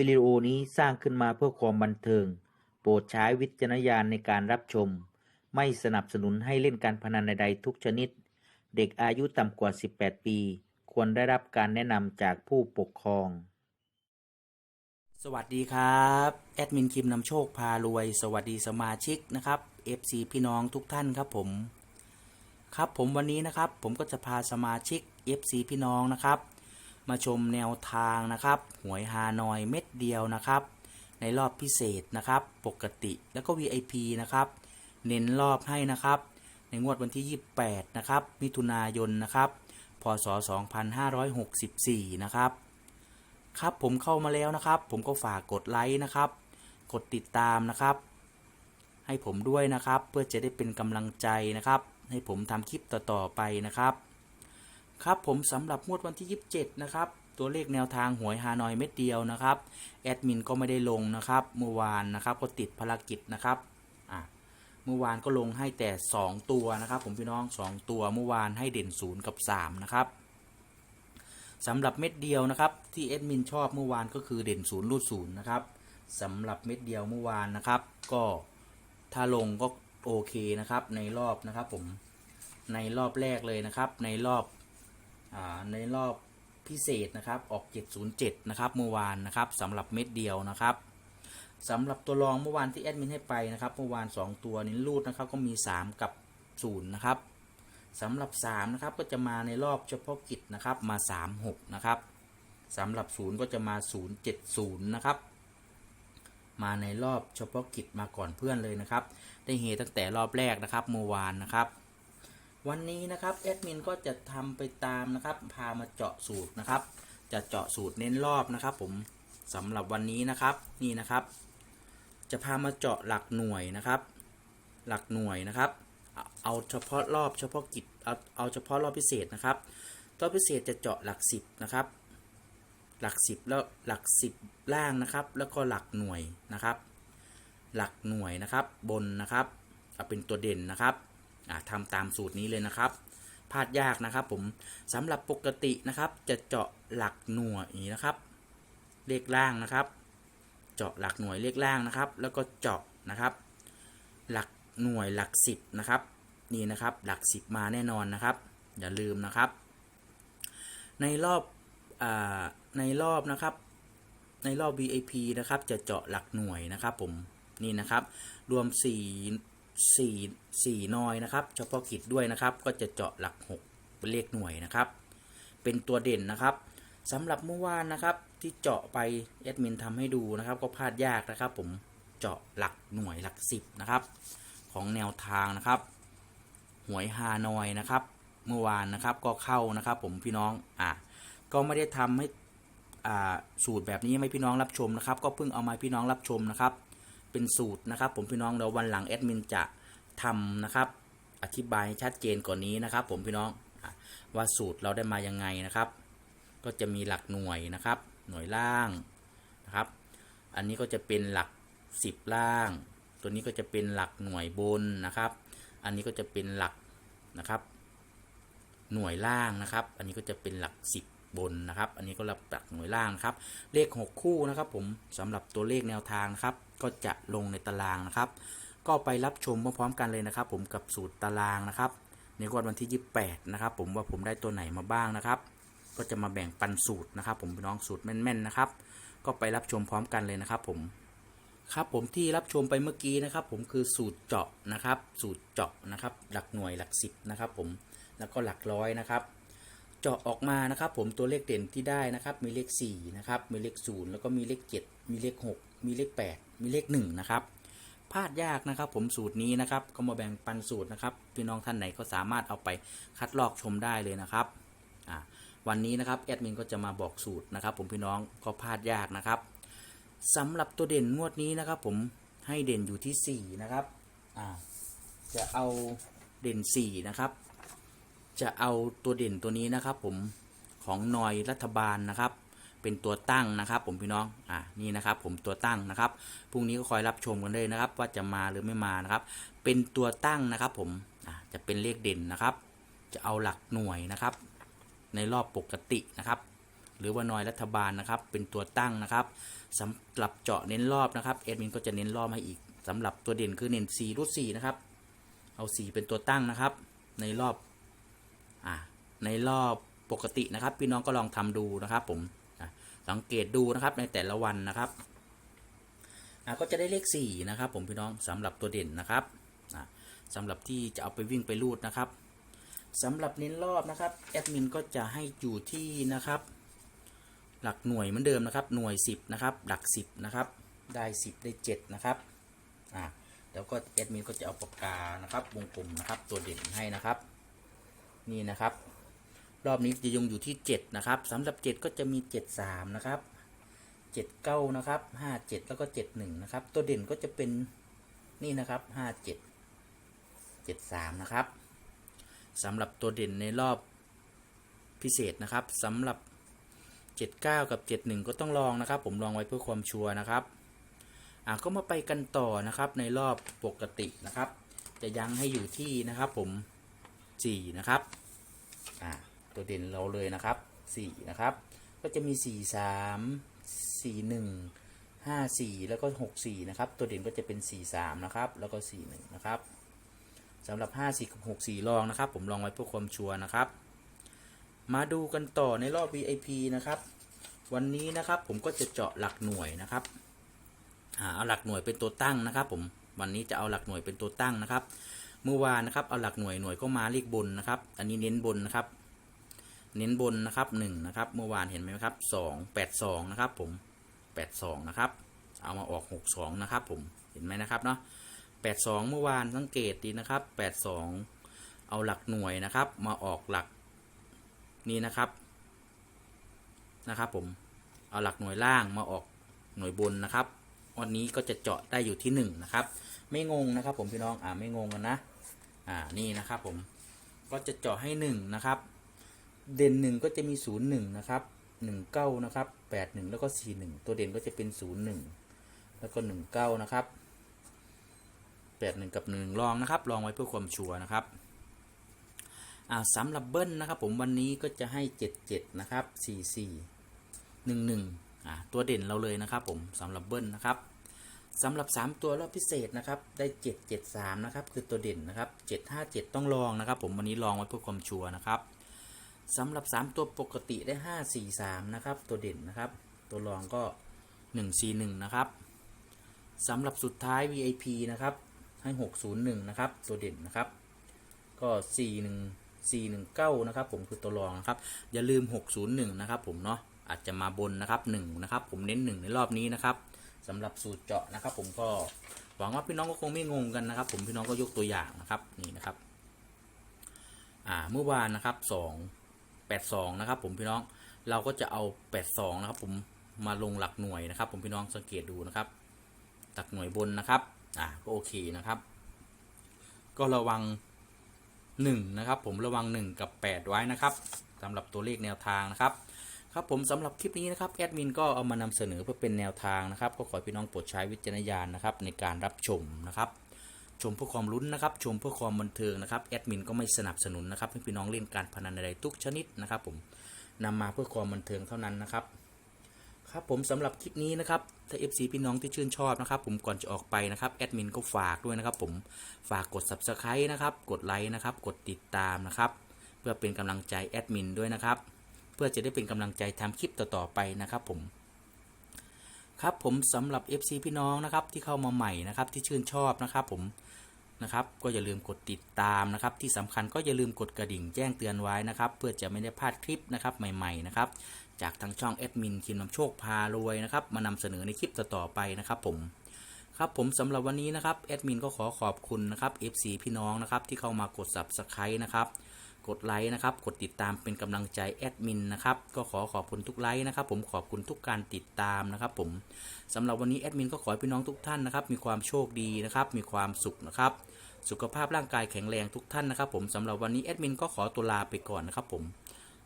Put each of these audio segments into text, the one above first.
วิดีโอนี้สร้างขึ้นมาเพื่อความบันเทิง โปรดใช้วิจารณญาณในการรับชม ไม่สนับสนุนให้เล่นการพนันใดๆทุกชนิด เด็กอายุต่ำกว่า 18 ปี ควรได้รับการแนะนำจากผู้ปกครอง สวัสดีครับ แอดมินคิมนำโชคพารวย สวัสดีสมาชิกนะครับ FC พี่น้องทุกท่านครับผม ครับผมวันนี้นะครับ ผมก็จะพาสมาชิก FC พี่น้องนะครับ มาชมแนวทางนะครับ หวยฮานอยเม็ดเดียวนะครับ ในรอบพิเศษนะครับ ปกติแล้วก็ VIP นะครับ เน้นรอบให้นะครับ ในงวดวันที่ 28 นะครับ มิถุนายนนะครับ พศ 2564 นะครับ ครับผมเข้ามาแล้วนะครับ ผมก็ฝากกดไลค์นะครับ กดติดตามนะครับ ให้ผมด้วยนะครับ เพื่อจะได้เป็นกำลังใจนะครับ ให้ผมทำคลิปต่อๆไปนะครับ ครับผมสำหรับงวดวันที่ 27 นะครับ ตัวเลขแนวทางหวยฮานอยเม็ดเดียวนะครับ แอดมินก็ไม่ได้ลงนะครับ เมื่อวานนะครับก็ติดภารกิจนะครับอะเมื่อวานก็ลงให้แต่ 2 ตัวนะครับ ผมพี่น้อง 2 ตัวเมื่อวานให้เด่น 0 กับ 3 นะครับสำหรับเม็ดเดียวนะครับที่เอดมินชอบเมื่อวานก็คือเด่นศูนย์รูดศูนย์นะครับสำหรับเม็ดเดียวเมื่อวานนะครับ ก็ถ้าลงก็โอเคนะครับในรอบนะครับผมในรอบแรกเลยนะครับในรอบ ในรอบพิเศษนะครับออก 707 นะครับเมื่อวานนะครับสำหรับเม็ดเดียวนะครับสำหรับตัวรองเมื่อวานที่แอดมินให้ไปนะครับเมื่อวาน 2 ตัวนี้รูดนะครับก็มี 3 กับ 0 นะครับสำหรับ3นะครับก็จะมาในรอบเฉพาะกิจนะครับมา 3 6 นะครับสำหรับ 0 ก็จะมา 0 7 0 นะครับ มาในรอบเฉพาะกิจมาก่อนเพื่อนเลยนะครับ ได้เฮตั้งแต่รอบแรกนะครับเมื่อวานนะครับ วันนี้นะครับแอดมินก็จะทำไปตามนะครับ พามาเจาะสูตรนะครับ จะเจาะสูตรเน้นรอบนะครับ ผมสำหรับวันนี้นะครับนี่นะครับ จะพามาเจาะหลักหน่วยนะครับ หลักหน่วยนะครับ เอาเฉพาะรอบเฉพาะกิจเอาเอาเฉพาะรอบพิเศษนะครับรอบพิเศษจะเจาะหลักสิบนะครับ หลักสิบแล้วหลักสิบล่างนะครับ แล้วก็หลักหน่วยนะครับ หลักหน่วยนะครับ บนนะครับเอาเป็นตัวเด่นนะครับ ทำตามสูตรนี้เลยนะครับพลาดยากนะครับ ผมสำหรับปกตินะครับจะเจาะหลักหน่วยนะครับ เลขล่างนะครับ เจาะหลักหน่วยเลขล่างนะครับ แล้วก็เจาะนะครับ หลักหน่วยหลักสิบนะครับนี่นะครับ หลักสิบมาแน่นอนนะครับ อย่าลืมนะครับ ในรอบอในรอบนะครับ ในรอบ VIP นะครับ จะเจาะหลักหน่วยนะครับ ผมนี่นะครับ รวม4 4 4นอยนะครับ เฉพาะกิจด้วยนะครับ ก็จะเจาะหลัก 6 เป็นเลขหน่วยนะครับ เป็นตัวเด่นนะครับสำหรับเมื่อวานนะครับที่เจาะไปแอดมินทำให้ดูนะครับ ก็พลาดยากนะครับ ผมเจาะหลักหน่วยหลัก 10 นะครับ ของแนวทางนะครับหวยฮานอยนะครับ เมื่อวานนะครับก็เข้านะครับ ผมพี่น้องอะก็ไม่ได้ทำให้อ่าสูตรแบบนี้ให้พี่น้องรับชมนะครับ ก็เพิ่งเอามาพี่น้องรับชมนะครับ เป็นสูตรนะครับ ผมพี่น้องเดี๋ยววันหลังแอดมินจะทำนะครับ อธิบายชัดเจนกว่านนี้นะครับ ผมพี่น้องว่าสูตรเราได้มายังไงนะครับ ก็จะมีหลักหน่วยนะครับ หน่วยล่างนะครับ อันนี้ก็จะเป็นหลัก 10 ล่าง ตัวนี้ก็จะเป็นหลักหน่วยบนนะครับ อันนี้ก็จะเป็นหลักนะครับ หน่วยล่างนะครับ อันนี้ก็จะเป็นหลัก 10 บนนะครับ อันนี้ก็หลักหน่วยล่างครับ เลข 6 คู่นะครับ ผมสำหรับตัวเลขแนวทางนะครับ ก็จะลงในตารางนะครับ ก็ไปรับชมพร้อมๆกันเลยนะครับ ผมกับสูตรตารางนะครับในงวดวันที่ 28 นะครับ ผมว่าผมได้ตัวไหนมาบ้างนะครับ ก็จะมาแบ่งปันสูตรนะครับ ผมน้องสูตรแม่นๆนะครับ ก็ไปรับชมพร้อมกันเลยนะครับผมครับผมที่รับชมไปเมื่อกี้นะครับ ผมคือสูตรเจาะนะครับ สูตรเจาะนะครับ หลักหน่วยหลักสิบนะครับ ผมแล้วก็หลักร้อยนะครับ เจาะออกมานะครับผมตัวเลขเด่นที่ได้นะครับมีเลข4นะครับมีเลข0แล้วก็มีเลข 7 มีเลข 6 มีเลข 8 มีเลข1นะครับพลาดยากนะครับผมสูตรนี้นะครับก็มาแบ่งปันสูตรนะครับพี่น้องท่านไหนก็สามารถเอาไปคัดลอกชมได้เลยนะครับวันนี้นะครับแอดมินก็จะมาบอกสูตรนะครับผมพี่น้องก็พลาดยากนะครับสำหรับตัวเด่นงวดนี้นะครับผมให้เด่นอยู่ที่ 4 นะครับจะเอาเด่น 4 นะครับ จะเอาตัวเด่นตัวนี้นะครับ ผมของหน่อยรัฐบาลนะครับ เป็นตัวตั้งนะครับ ผมพี่น้องอ่านี่นะครับ ผมตัวตั้งนะครับพรุ่งนี้ก็คอยรับชมกันเลยนะครับ ว่าจะมาหรือไม่มานะครับ เป็นตัวตั้งนะครับ ผมอ่าจะเป็นเลขเด่นนะครับ จะเอาหลักหน่วยนะครับ ในรอบปกตินะครับ หรือว่านอยรัฐบาลนะครับ เป็นตัวตั้งนะครับสำหรับเจาะเน้นรอบนะครับแอดมินก็จะเน้นรอบให้อีกสำหรับตัวเด่นคือเน้น4รูด4นะครับเอา 4 เป็นตัวตั้งนะครับ ในรอบ อ่าในรอบปกตินะครับ พี่น้องก็ลองทำดูนะครับ ผมสังเกตดูนะครับในแต่ละวันนะครับก็จะได้เลข4นะครับ ผมพี่น้องสำหรับตัวเด่นนะครับอะสำหรับที่จะเอาไปวิ่งไปรูดนะครับสำหรับเน้นรอบนะครับแอดมินก็จะให้อยู่ที่นะครับ หลักหน่วยเหมือนเดิมนะครับ หน่วย 10นะครับ หลัก 10นะครับ ได้ 10 ได้ 7 นะครับอ่าแล้วก็แอดมินก็จะเอาปากกานะครับ วงกลมนะครับ ตัวเด่นให้นะครับ นี่นะครับ รอบนี้จะยงอยู่ที่ 7 นะครับสำหรับ 7 ก็จะมี 73 นะครับ 79 นะครับ 57 แล้วก็ 71 นะครับ ตัวเด่นก็จะเป็นนี่นะครับ 57 73 นะครับสำหรับตัวเด่นในรอบพิเศษนะครับสำหรับ 79 กับ 71 ก็ต้องลองนะครับ ผมลองไว้เพื่อความชัวร์นะครับอะก็มาไปกันต่อนะครับในรอบปกตินะครับ จะยังให้อยู่ที่นะครับผม 4 นะครับ อะตัวเด่นเราเลยนะครับ4นะครับ ก็จะมี4 3 4 1 5 4แล้วก็6 4นะครับ ตัวเด่นก็จะเป็น4 3นะครับ แล้วก็4 1นะครับสำหรับ5 4กับ6 4ลองนะครับ ผมลองไว้เพื่อความชัวร์นะครับ มาดูกันต่อในรอบ VIP นะครับ วันนี้นะครับผมก็จะเจาะหลักหน่วยนะครับอ่าเอาหลักหน่วยเป็นตัวตั้งนะครับ ผมวันนี้จะเอาหลักหน่วยเป็นตัวตั้งนะครับ เมื่อวานนะครับเอาหลักหน่วยหน่วยก็มาเลขบนนะครับ อันนี้เน้นบนนะครับ เน้นบนนะครับหนึ่งนะครับ เมื่อวานเห็นไหมครับสองแปดสองนะครับผมแปดสองนะครับ เอามาออกหกสองนะครับ ผมเห็นไหมนะครับเนาะแปดสองเมื่อวานสังเกตดีนะครับแปดสองเอาหลักหน่วยนะครับ มาออกหลักนี่นะครับนะครับ ผมเอาหลักหน่วยล่างมาออกหน่วยบนนะครับวันนี้ก็จะเจาะได้อยู่ที่หนึ่งนะครับ ไม่งงนะครับ ผมพี่น้อง อ่าไม่งงกันนะ อ่านี่นะครับผมก็จะเจาะให้หนึ่งนะครับเด่นหนึ่งก็จะมีศูนย์หนึ่งนะครับหนึ่งเก้านะครับแปดหนึ่งแล้วก็สี่หนึ่งตัวเด่นก็จะเป็นศูนย์หนึ่งแล้วก็หนึ่งเก้านะครับแปดหนึ่งกับหนึ่งลองนะครับ ลองไว้เพื่อความชัวร์นะครับอ่าสำหรับเบิ้ลนะครับผมวันนี้ก็จะให้ 77 นะครับ 44 11อ่าตัวเด่นเราเลยนะครับผมสำหรับเบิ้ลนะครับ สำหรับ 3 ตัวรอบพิเศษนะครับ ได้ 773 นะครับ คือตัวเด่นนะครับ 757 ต้องลองนะครับ ผมวันนี้ลองไว้เพื่อความชัวร์นะครับสำหรับ 3 ตัวปกติได้ 543 นะครับ ตัวเด่นนะครับ ตัวรองก็ 141 นะครับสำหรับสุดท้าย VIP นะครับ ให้ 601 นะครับ ตัวเด่นนะครับ ก็ 41 419 นะครับ ผมคือตัวรองนะครับ อย่าลืม 601 นะครับ ผมเนาะอาจจะมาบนนะครับ1นะครับ ผมเน้น 1 ในรอบนี้นะครับ สำหรับสูตรเจาะนะครับ ผมก็หวังว่าพี่น้องก็คงไม่งงกันนะครับ ผมพี่น้องก็ยกตัวอย่างนะครับนี่นะครับอ่าเมื่อวานนะครับ2 82นะครับ ผมพี่น้องเราก็จะเอา82นะครับ ผมมาลงหลักหน่วยนะครับ ผมพี่น้องสังเกตดูนะครับหลักหน่วยบนนะครับอ่าก็โอเคนะครับ ก็ระวัง1นะครับผมระวัง 1 กับ 8 ไว้นะครับสำหรับตัวเลขแนวทางนะครับ ครับผมสำหรับคลิปนี้นะครับแอดมินก็เอามานำเสนอเพื่อเป็นแนวทางนะครับ ก็ขอพี่น้องโปรดใช้วิจารณญาณนะครับในการรับชมนะครับ ชมเพื่อความลุ้นนะครับ ชมเพื่อความบันเทิงนะครับแอดมินก็ไม่สนับสนุนนะครับให้พี่น้องเล่นการพนันใดๆทุกชนิดนะครับผมนำมาเพื่อความบันเทิงเท่านั้นนะครับ ครับผมสำหรับคลิปนี้นะครับถ้า FC พี่น้องที่ชื่นชอบนะครับ ผมก่อนจะออกไปนะครับแอดมินก็ฝากด้วยนะครับ ผมฝากกด Subscribe นะครับ กดไลค์นะครับ กดติดตามนะครับ เพื่อเป็นกำลังใจแอดมินด้วยนะครับ พื่อจะได้เป็นกำลังใจทำคลิปต่อๆไปนะครับผมครับผมสำหรับ FC พี่น้องนะครับที่เข้ามาใหม่นะครับที่ชื่นชอบนะครับผมนะครับก็อย่าลืมกดติดตามนะครับ ที่สำคัญก็อย่าลืมกดกระดิ่งแจ้งเตือนไว้นะครับ เพื่อจะไม่ได้พลาดคลิปนะครับใหม่ๆนะครับจากทางช่องแอดมินคิมนำโชคพารวยนะครับมานำเสนอในคลิปต่อๆไปนะครับผมครับผมสำหรับวันนี้นะครับแอดมินก็ขอขอบคุณนะครับ FC พี่น้องนะครับที่เข้ามากด Subscribe นะครับ กดไลค์นะครับ กดติดตามเป็นกำลังใจแอดมินนะครับ ก็ขอขอบคุณทุกไลค์นะครับ ผมขอบคุณทุกการติดตามนะครับผมสำหรับวันนี้แอดมินก็ขอให้พี่น้องทุกท่านนะครับ มีความโชคดีนะครับ มีความสุขนะครับ สุขภาพร่างกายแข็งแรงทุกท่านนะครับ ผมสำหรับวันนี้แอดมินก็ขอตัวลาไปก่อนนะครับ ผม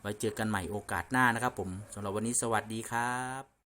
ไว้เจอกันใหม่โอกาสหน้านะครับ ผมสำหรับวันนี้สวัสดีครับ